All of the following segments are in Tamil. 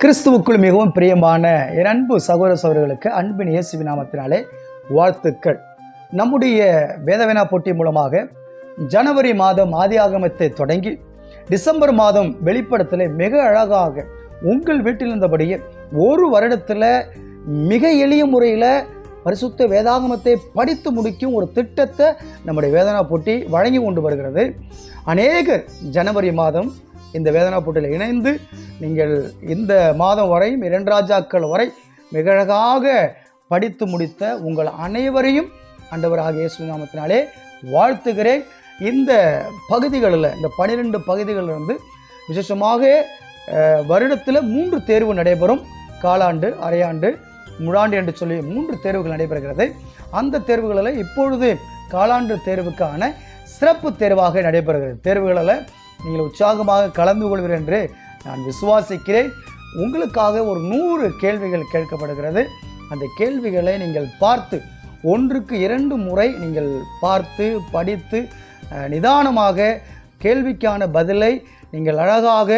கிறிஸ்துவுக்குள் மிகவும் பிரியமான என் அன்பு சகோதர சகோதரர்களுக்கு அன்பின் இயேசுவி நாமத்தினாலே வாழ்த்துக்கள். நம்முடைய வேதவேனா போட்டி மூலமாக ஜனவரி மாதம் ஆதியாகமத்தை தொடங்கி டிசம்பர் மாதம் வெளிப்படத்தில் மிக அழகாக உங்கள் வீட்டில் இருந்தபடியே ஒரு வருடத்தில் மிக எளிய முறையில் பரிசுத்த வேதாகமத்தை படித்து முடிக்கும் ஒரு திட்டத்தை நம்முடைய வேதனா போட்டி வழங்கி கொண்டு வருகிறது. அநேகர் ஜனவரி மாதம் இந்த வேதனா போட்டியில் இணைந்து நீங்கள் இந்த மாதம் வரையும் இரண்டு ராஜாக்கள் வரை மிக அழகாக படித்து முடித்த உங்கள் அனைவரையும் ஆண்டவராக இயேசு நாமத்தினாலே வாழ்த்துகிறேன். இந்த பகுதிகளில் இந்த பனிரெண்டு பகுதிகளில் இருந்து விசேஷமாக வருடத்தில் மூன்று தேர்வு நடைபெறும். காலாண்டு அரையாண்டு முழாண்டு என்று சொல்லி மூன்று தேர்வுகள் நடைபெறுகிறது. அந்த தேர்வுகளில் இப்பொழுது காலாண்டு தேர்வுக்கான சிறப்பு தேர்வாக நடைபெறுகிறது. தேர்வுகளில் நீங்கள் உற்சாகமாக கலந்து கொள்வீர் என்று நான் விசுவாசிக்கிறேன். உங்களுக்காக ஒரு நூறு கேள்விகள் கேட்கப்படுகிறது. அந்த கேள்விகளை நீங்கள் பார்த்து ஒன்றுக்கு இரண்டு முறை நீங்கள் பார்த்து படித்து நிதானமாக கேள்விக்கான பதிலை நீங்கள் அழகாக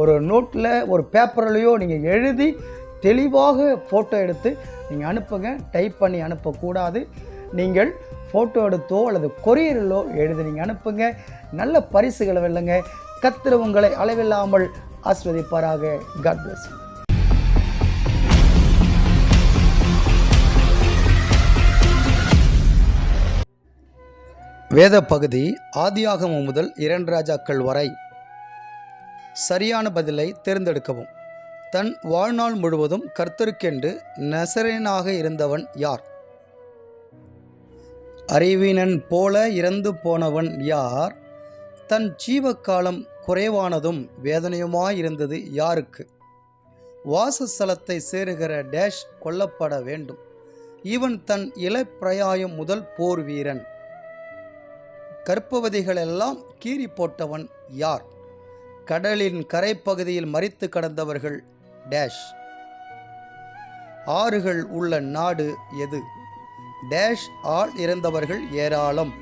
ஒரு நோட்டில் ஒரு பேப்பர்லேயோ நீங்கள் எழுதி தெளிவாக ஃபோட்டோ எடுத்து நீங்கள் அனுப்புங்க. டைப் பண்ணி அனுப்பக்கூடாது. நீங்கள் ஃபோட்டோ எடுத்தோ அல்லது கொரியரிலோ எழுதி நீங்கள் அனுப்புங்க. நல்ல பரிசுகளை வெல்லுங்க. கத்திர உங்களை அளவில்லாமல் ஆஸ்வதிப்பாராக காட் bless you. வேத பகுதி ஆதியாகமம் முதல் இரண்டு ராஜாக்கள் வரை சரியான பதிலை தேர்ந்தெடுக்கவும். தன் வாழ்நாள் முழுவதும் கர்த்தருக்கென்று நசரேனாக இருந்தவன் யார்? அறிவினன் போல இறந்து போனவன் யார்? தன் ஜீவக்காலம் குறைவானதும் வேதனையுமாயிருந்தது யாருக்கு? வாசஸ்தலத்தை சேருகிற டேஷ் கொல்லப்பட வேண்டும். இவன் தன் இளப்பிரயாயம் முதல் போர் வீரன். கற்பவதிகளெல்லாம் கீறி போட்டவன் யார்? கடலின் கரைப்பகுதியில் மறித்து கடந்தவர்கள் டேஷ். ஆறுகள் உள்ள நாடு எது? டேஷ் ஆல் இறந்தவர்கள் ஏராளம்.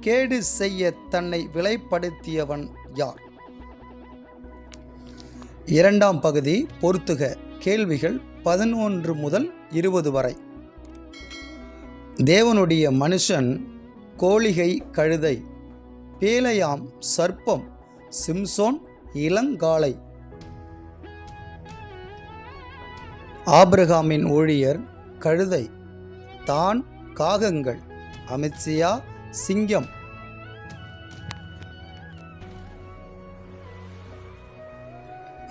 கேடு செய்ய தன்னை விலைப்படுத்தியவன் யார்? இரண்டாம் பகுதி பொறுத்துக. கேள்விகள் பதினொன்று முதல் இருபது வரை. தேவனுடைய மனுஷன் கோழிகை கழுதை பேலையாம் சர்ப்பம் சிம்சோன் இளங்காளை. ஆப்ரஹாமின் ஊழியர் கழுதை தான் காகங்கள் அமித்ஷியா சிங்கம்.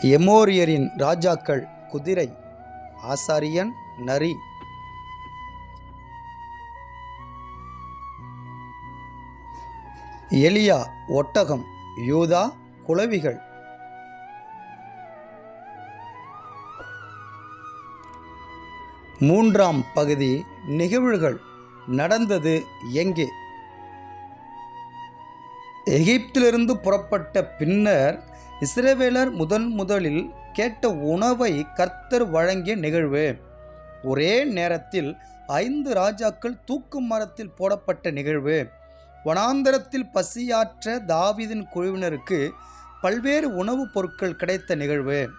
எமோரியரின் ராஜாக்கள் குதிரை ஆசாரியன் நரி. எலியா ஒட்டகம் யூதா குளவிகள் மூன்றாம் பகுதி நிகழ்வுகள் நடந்தது எங்கே? எகிப்திலிருந்து புறப்பட்ட பின்னர் இஸ்ரேவேலர் முதன் முதலில் கேட்ட உணவை கர்த்தர் வழங்கிய நிகழ்வு. ஒரே நேரத்தில் ஐந்து ராஜாக்கள் தூக்கு மரத்தில் போடப்பட்ட நிகழ்வு. வனாந்தரத்தில் பசியாற்ற தாவிதின் குழுவினருக்கு பல்வேறு உணவுப் பொருட்கள் கிடைத்த நிகழ்வு.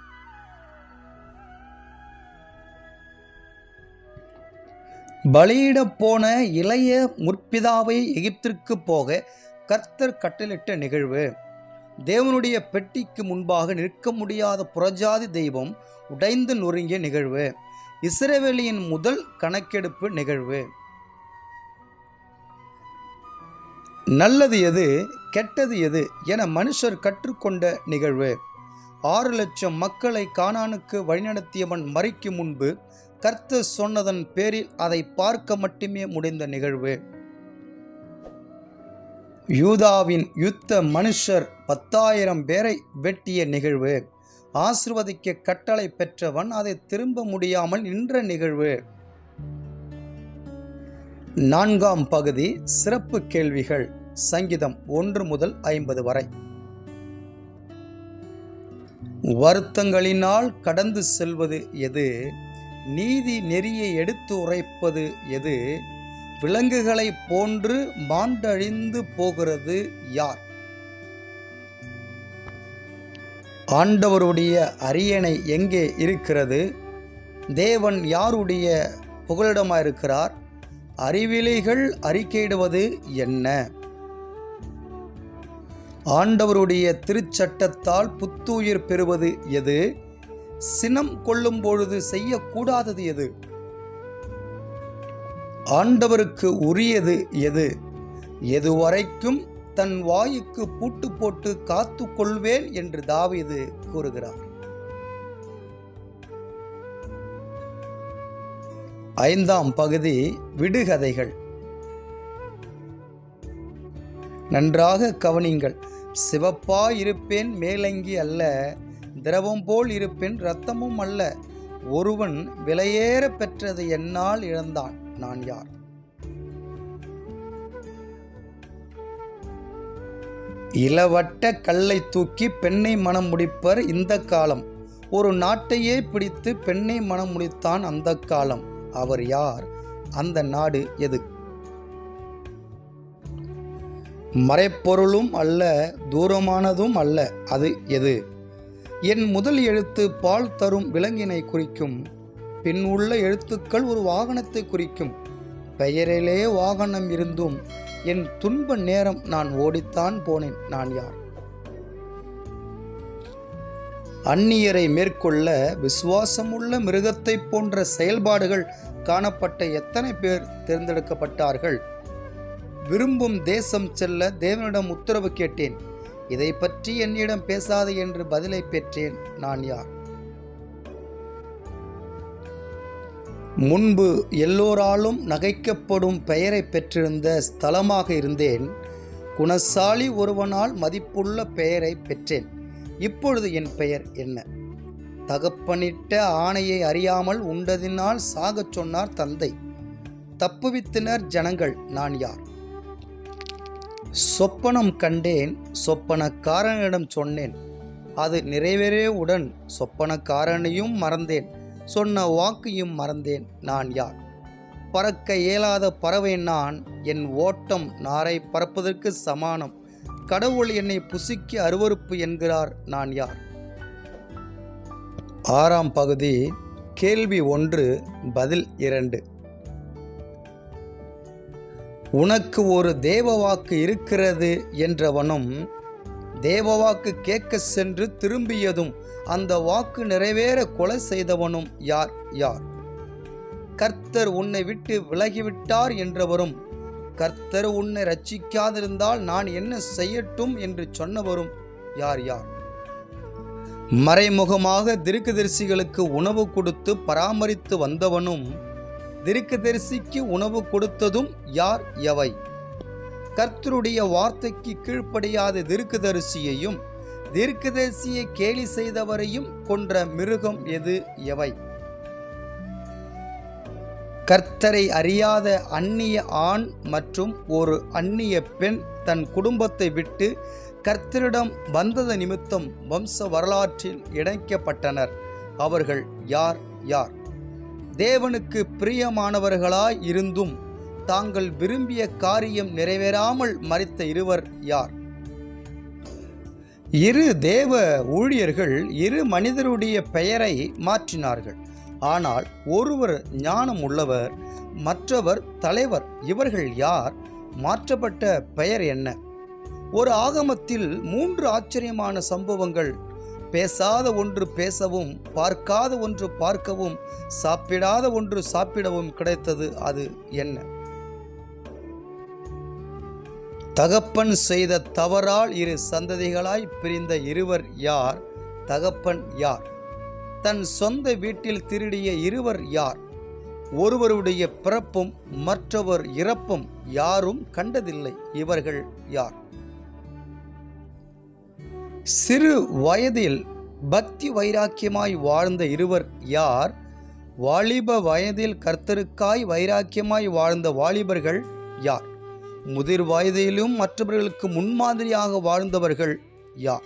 பலியிடப் போன இளைய முற்பிதாவை எகிப்திற்கு போக கர்த்தர் கட்டளிட்ட நிகழ்வு. தேவனுடைய பெட்டிக்கு முன்பாக நிற்க முடியாத புறஜாதி தெய்வம் உடைந்து நொறுங்கிய நிகழ்வு. இஸ்ரேவேலியின் முதல் கணக்கெடுப்பு நிகழ்வு. நல்லது எது கெட்டது எது என மனுஷர் கற்றுக்கொண்ட நிகழ்வு. ஆறு லட்சம் மக்களை கானானுக்கு வழிநடத்தியவன் மறைக்கு முன்பு கர்த்தர் சொன்னதன் பேரில் அதை பார்க்க மட்டுமே முடிந்த நிகழ்வு. யூதாவின் யுத்த மனுஷர் பத்தாயிரம் பேரை வெட்டிய நிகழ்வு. ஆசிர்வதிக்க கட்டளை பெற்றவன் அதை திரும்ப முடியாமல் நின்ற நிகழ்வு. நான்காம் பகுதி சிறப்பு கேள்விகள். சங்கீதம் ஒன்று முதல் ஐம்பது வரை. வருத்தங்களினால் கடந்து செல்வது எது? நீதி நெறியை எடுத்து உரைப்பது எது? விலங்குகளை போன்று மாண்டழிந்து போகிறது யார்? ஆண்டவருடைய அரியணை எங்கே இருக்கிறது? தேவன் யாருடைய புகலிடமாயிருக்கிறார்? அறிவிலைகள் அறிக்கையிடுவது என்ன? ஆண்டவருடைய திருச்சட்டத்தால் புத்துயிர் பெறுவது எது? சினம் கொள்ளும் பொழுது செய்யக்கூடாதது எது? ஆண்டவருக்கு உரியது எது? எதுவரைக்கும் தன் வாயுக்கு பூட்டு போட்டு காத்து கொள்வேன் என்று தாவீது கூறுகிறார். ஐந்தாம் பகுதி விடுகதைகள். நன்றாக கவனிங்கள் சிவப்பாய் இருப்பேன் மேலங்கி அல்ல திரவம் போல் இருப்பின் இரத்தமும் அல்ல. ஒருவன் விலையேற பெற்றது என்னால் இழந்தான். நான் யார்? இளவட்ட கல்லை தூக்கி பெண்ணை மனம் முடிப்பர் இந்த காலம். ஒரு நாட்டையே பிடித்து பெண்ணை மனம் முடித்தான் அந்த காலம். அவர் யார்? அந்த நாடு எது? மறைப்பொருளும் அல்ல தூரமானதும் அல்ல. அது எது? என் முதல் எழுத்து பால் தரும் விலங்கினை குறிக்கும். பின் உள்ள எழுத்துக்கள் ஒரு வாகனத்தை குறிக்கும். பெயரிலே வாகனம் இருந்தும் என் துன்ப நேரம் நான் ஓடித்தான் போனேன் நான் யார்? அந்நியரை மேற்கொள்ள விசுவாசமுள்ள மிருகத்தைப் போன்ற செயல்பாடுகள் காணப்பட்ட எத்தனை பேர் தேர்ந்தெடுக்கப்பட்டார்கள்? விரும்பும் தேசம் செல்ல தேவனிடம் உத்தரவு கேட்டேன். இதை பற்றி என்னிடம் பேசாது என்று பதிலை பெற்றேன் நான் யார்? முன்பு எல்லோராலும் நகைக்கப்படும் பெயரை பெற்றிருந்த ஸ்தலமாக இருந்தேன். குணசாலி ஒருவனால் மதிப்புள்ள பெயரை பெற்றேன். இப்பொழுது என் பெயர் என்ன? தகப்பனிட்ட ஆணையை அறியாமல் உண்டதினால் சாகச் சொன்னார் தந்தை. தப்புவித்தனர் ஜனங்கள் நான் யார்? சொப்பனம் கண்டேன் சொப்பனக்காரனிடம் சொன்னேன். அது நிறைவேறியவுடன் சொப்பனக்காரனையும் மறந்தேன் சொன்ன வாக்கையும் மறந்தேன் நான் யார்? பறக்க இயலாத பறவை நான் என் ஓட்டம் நாரை பறப்பதற்கு சமானம். கடவுள் என்னை புசிக்க அருவருப்பு என்கிறார் நான் யார்? ஆறாம் பகுதி கேள்வி ஒன்று பதில் இரண்டு. உனக்கு ஒரு தேவவாக்கு இருக்கிறது என்றவனும் தேவவாக்கு கேட்க சென்று திரும்பியதும் அந்த வாக்கு நிறைவேற கொலை செய்தவனும் யார்? யார்? கர்த்தர் உன்னை விட்டு விலகிவிட்டார் என்றவரும் கர்த்தர் உன்னை ரட்சிக்காதிருந்தால் நான் என்ன செய்யட்டும் என்று சொன்னவரும் யார் யார்? மறைமுகமாக திருக்குதரிசிகளுக்கு உணவு கொடுத்து பராமரித்து வந்தவனும் திருக்குதரிசிக்கு உணவு கொடுத்ததும் யார்? எவை? கர்த்தருடைய வார்த்தைக்கு கீழ்ப்படியாத திருக்குதரிசியையும் தீர்க்கதரிசியை கேலி செய்தவரையும் கொன்ற மிருகம் எது? எவை? கர்த்தரை அறியாத அந்நிய ஆண் மற்றும் ஒரு அந்நிய பெண் தன் குடும்பத்தை விட்டு கர்த்தரிடம் வந்தது நிமித்தம் வம்ச வரலாற்றில் இணைக்கப்பட்டனர். அவர்கள் யார்? யார்? தேவனுக்கு பிரியமானவர்களாய் இருந்தும் தாங்கள் விரும்பிய காரியம் நிறைவேறாமல் மறித்த இருவர் யார்? இரு தேவ ஊழியர்கள் இரு மனிதருடைய பெயரை மாற்றினார்கள். ஆனால் ஒருவர் ஞானம் உள்ளவர் மற்றவர் தலைவர். இவர்கள் யார்? மாற்றப்பட்ட பெயர் என்ன? ஒரு ஆகமத்தில் மூன்று ஆச்சரியமான சம்பவங்கள் பேசாத ஒன்று பேசவும் பார்க்காத ஒன்று பார்க்கவும் சாப்பிடாத ஒன்று சாப்பிடவும் கிடைத்தது அது என்ன? தகப்பன் செய்த தவறால் இரு சந்ததிகளாய் பிரிந்த இருவர் யார்? தகப்பன் யார்? தன் சொந்த வீட்டில் திருடிய இருவர் யார்? ஒருவருடைய பிறப்பும் மற்றவர் இறப்பும் யாரும் கண்டதில்லை. இவர்கள் யார்? சிறு வயதில் பக்தி வைராக்கியமாய் வாழ்ந்த இருவர் யார்? வாலிப வயதில் கர்த்தருக்காய் வைராக்கியமாய் வாழ்ந்த வாலிபர்கள் யார்? முதிர் வயதிலும் மற்றவர்களுக்கு முன்மாதிரியாக வாழ்ந்தவர்கள் யார்?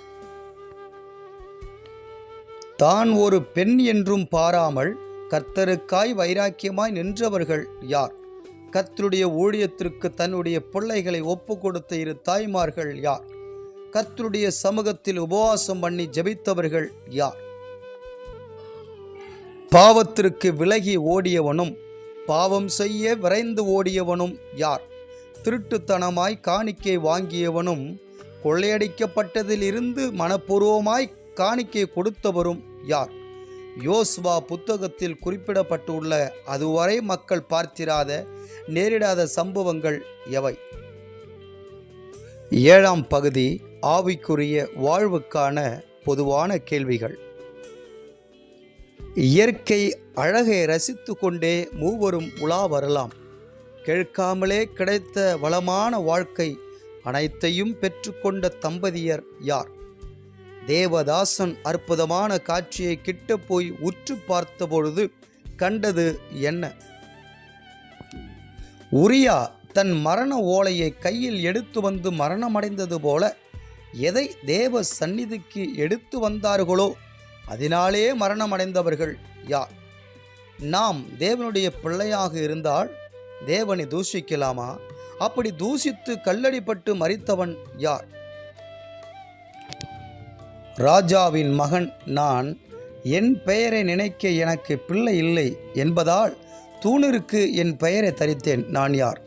தான் ஒரு பெண் என்றும் பாராமல் கர்த்தருக்காய் வைராக்கியமாய் நின்றவர்கள் யார்? கர்த்தருடைய ஊழியத்திற்கு தன்னுடைய பிள்ளைகளை ஒப்பு கொடுத்த இரு தாய்மார்கள் யார்? கர்த்தருடைய சமூகத்தில் உபவாசம் பண்ணி ஜெபித்தவர்கள் யார்? பாவத்திற்கு விலகி ஓடியவனும் பாவம் செய்ய விரைந்து ஓடியவனும் யார்? திருட்டுத்தனமாய் காணிக்கை வாங்கியவனும் கொள்ளையடிக்கப்பட்டதில் இருந்து மனப்பூர்வமாய் காணிக்கை கொடுத்தவரும் யார்? யோசுவா புத்தகத்தில் குறிப்பிடப்பட்டுள்ள அதுவரை மக்கள் பார்த்திராத நேரிடாத சம்பவங்கள் எவை? ஏழாம் பகுதி ஆவிக்குரிய வாழ்வுக்கான பொதுவான கேள்விகள். இயற்கை அழகை ரசித்து கொண்டே மூவரும் உலா வரலாம். கேட்காமலே கிடைத்த வளமான வாழ்க்கை அனைத்தையும் பெற்றுக்கொண்ட தம்பதியர் யார்? தேவதாசன் அற்புதமான காட்சியை கிட்ட போய் உற்று பார்த்தபொழுது கண்டது என்ன? உரியா தன் மரண ஓலையை கையில் எடுத்து வந்து மரணமடைந்தது போல எதை தேவ சந்நிதிக்கு எடுத்து வந்தார்களோ அதனாலே மரணமடைந்தவர்கள் யார்? நாம் தேவனுடைய பிள்ளையாக இருந்தால் தேவனை தூஷிக்கலாமா? அப்படி தூஷித்து கல்லடிப்பட்டு மறித்தவன் யார்? ராஜாவின் மகன் நான். என் பெயரை நினைக்க எனக்கு பிள்ளை இல்லை என்பதால் தூணிற்கு என் பெயரை தரித்தேன். நான் யார்?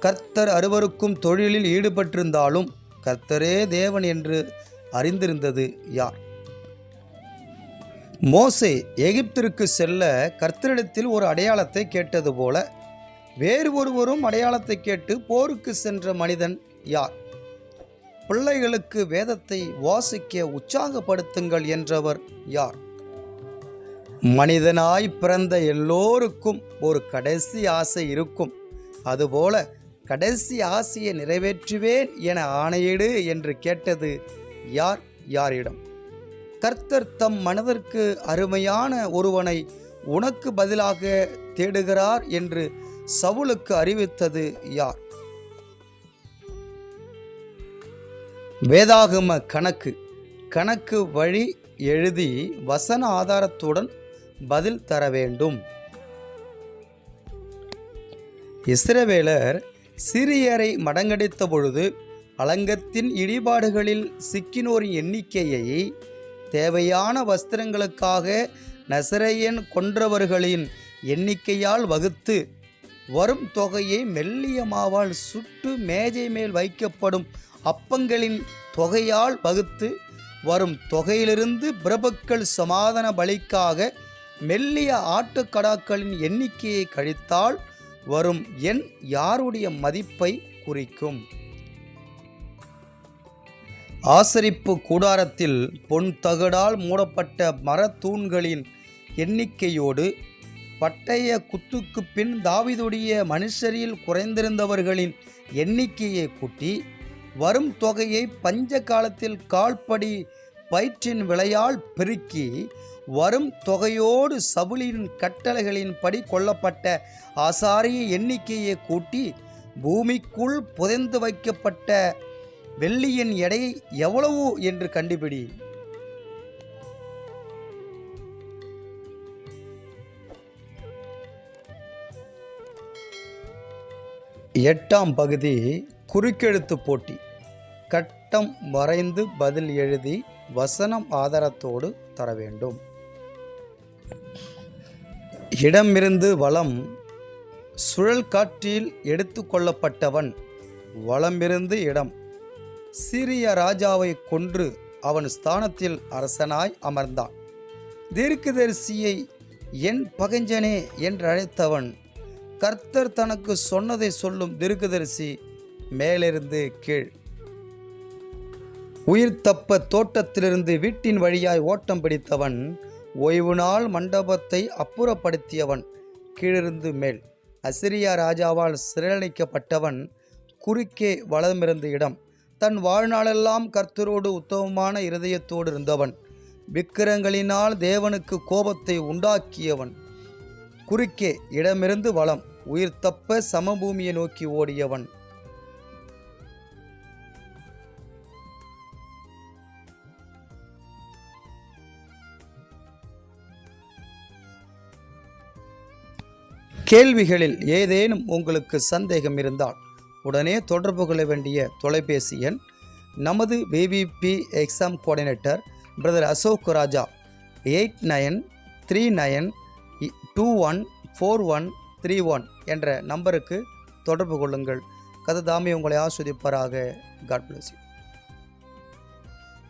கர்த்தர் அறுவருக்கும் தொழிலில் ஈடுபட்டிருந்தாலும் கர்த்தரே தேவன் என்று அறிந்திருந்தது யார்? மோசே எகிப்திற்கு செல்ல கர்த்தரிடத்தில் ஒரு அடையாளத்தை கேட்டது போல வேறு ஒருவரும் அடையாளத்தை கேட்டு போருக்கு சென்ற மனிதன் யார்? பிள்ளைகளுக்கு வேதத்தை வாசிக்க உற்சாகப்படுத்துங்கள் என்றவர் யார்? மனிதனாய் பிறந்த எல்லோருக்கும் ஒரு கடைசி ஆசை இருக்கும். அதுபோல கடைசி ஆசையை நிறைவேற்றுவேன் என ஆணையிடு என்று கேட்டது யார்? யாரிடம்? கர்த்தர் தம் மனதிற்கு அருமையான ஒருவனை உனக்கு பதிலாக தேடுகிறார் என்று சவுலுக்கு அறிவித்தது யார்? வேதாகம கணக்கு. கணக்கு வழி எழுதி வசன ஆதாரத்துடன் பதில் தர வேண்டும். இஸ்ரவேலர் சிறியரை மடங்கடித்த பொழுது அலங்கத்தின் இடிபாடுகளில் சிக்கினோரின் எண்ணிக்கையை தேவையான வஸ்திரங்களுக்காக நசரையன் கொன்றவர்களின் எண்ணிக்கையால் வகுத்து வரும் தொகையை மெல்லிய மாவால் சுட்டு மேஜை மேல் வைக்கப்படும் அப்பங்களின் தொகையால் வகுத்து வரும் தொகையிலிருந்து பிரபுக்கள் சமாதான பலிக்காக மெல்லிய ஆட்டுக்கடாக்களின் எண்ணிக்கையை கழித்தால் வரும் எண் யாருடைய மதிப்பை குறிக்கும்? ஆசரிப்பு கூடாரத்தில் பொன் தகடால் மூடப்பட்ட மரத்தூண்களின் எண்ணிக்கையோடு பட்டய குத்துக்கு பின் தாவிதுடைய மனுஷரில் குறைந்திருந்தவர்களின் எண்ணிக்கையை கூட்டி வரும் தொகையை பஞ்ச காலத்தில் கால்படி பயிற்றின் விலையால் பெருக்கி வரும் தொகையோடு சவுலின் கட்டளைகளின்படி கொல்லப்பட்ட ஆசாரிய எண்ணிக்கையை கூட்டி பூமிக்குள் புதைந்து வைக்கப்பட்ட வெள்ளியின் எடை எவ்வளவு என்று கண்டுபிடி. எட்டாம் பகுதி குறுக்கெழுத்து போட்டி. கட்டம் வரைந்து பதில் எழுதி வசனம் ஆதாரத்தோடு தர வேண்டும் இடமிருந்து வளம் சுழல் காற்றில் எடுத்து கொள்ளப்பட்டவன் வளமிருந்து இடம். சிறிய ராஜாவை கொன்று அவன் ஸ்தானத்தில் அரசனாய் அமர்ந்தான். தீர்க்கதரிசியை என் பகஞ்சனே என்று அழைத்தவன் கர்த்தர் தனக்கு சொன்னதை சொல்லும் தீர்க்கதரிசி மேலிருந்து கீழ். உயிர் தப்ப தோட்டத்திலிருந்து வீட்டின் வழியாய் ஓட்டம் பிடித்தவன் ஓய்வு நாள் மண்டபத்தை அப்புறப்படுத்தியவன் கீழிருந்து மேல். அசிரியா ராஜாவால் சிறையளிக்கப்பட்டவன் குறுக்கே வளமிருந்த இடம். தன் வாழ்நாளெல்லாம் கர்த்தரோடு உத்தமமான இருதயத்தோடு இருந்தவன். விக்கிரங்களினால் தேவனுக்கு கோபத்தை உண்டாக்கியவன். குறுக்கே இடமிருந்து வளம் உயிர் தப்ப சமபூமியை நோக்கி ஓடியவன். கேள்விகளில் ஏதேனும் உங்களுக்கு சந்தேகம் இருந்தால் உடனே தொடர்பு கொள்ள வேண்டிய தொலைபேசி எண் நமது VVB exam coordinator brother Ashok Raja eight nine three nine two one four one three one என்ற நம்பருக்கு தொடர்பு கொள்ளுங்கள். கதை தாமே உங்களை ஆஸ்வதிப்பாராக. God bless you